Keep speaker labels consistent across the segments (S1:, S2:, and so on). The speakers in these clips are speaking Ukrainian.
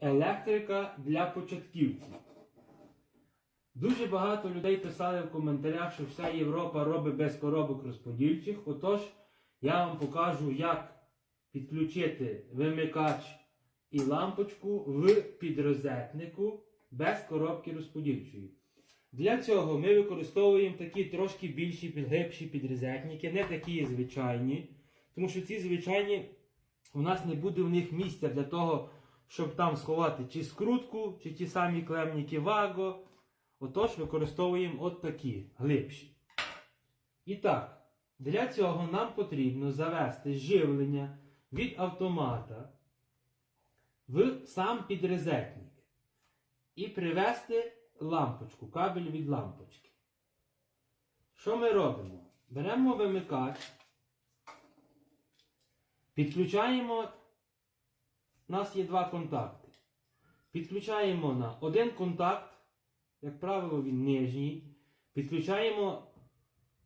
S1: Електрика для початківців. Дуже багато людей писали в коментарях, що вся Європа робить без коробок розподільчих. Отож, я вам покажу, як підключити вимикач і лампочку в підрозетнику без коробки розподільчої. Для цього ми використовуємо такі трошки більші, глибші підрозетники, не такі звичайні. Тому що ці звичайні у нас не буде в них місця для того, щоб там сховати чи скрутку, чи ті самі клемніки Ваго. Отож, використовуємо от такі глибші. І так, для цього нам потрібно завести живлення від автомата в сам підрезетник і привести лампочку, кабель від лампочки. Що ми робимо? Беремо вимикач, підключаємо. У нас є два контакти. Підключаємо на один контакт, як правило, він нижній. Підключаємо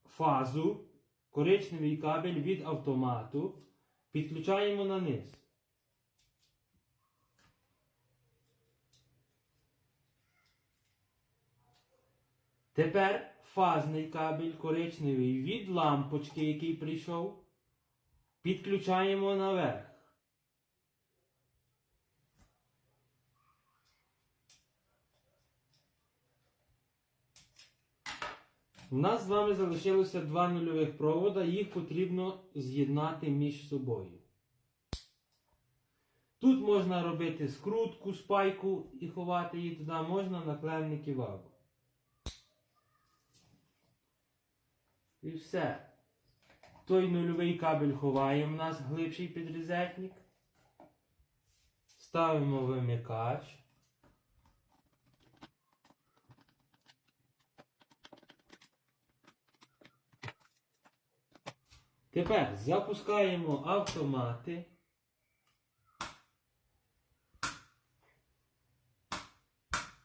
S1: фазу, коричневий кабель від автомату. Підключаємо на низ. Тепер фазний кабель коричневий від лампочки, який прийшов, підключаємо наверх. У нас з вами залишилося два нульових провода, їх потрібно з'єднати між собою. Тут можна робити скрутку, спайку і ховати її туди, можна наклемники вагу. І все. Той нульовий кабель ховаємо в нас глибший підрізетник. Ставимо вимикач. Тепер запускаємо автомати.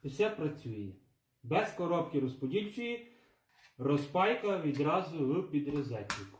S1: Все працює. Без коробки розподільчої розпайка відразу в підрозетнику.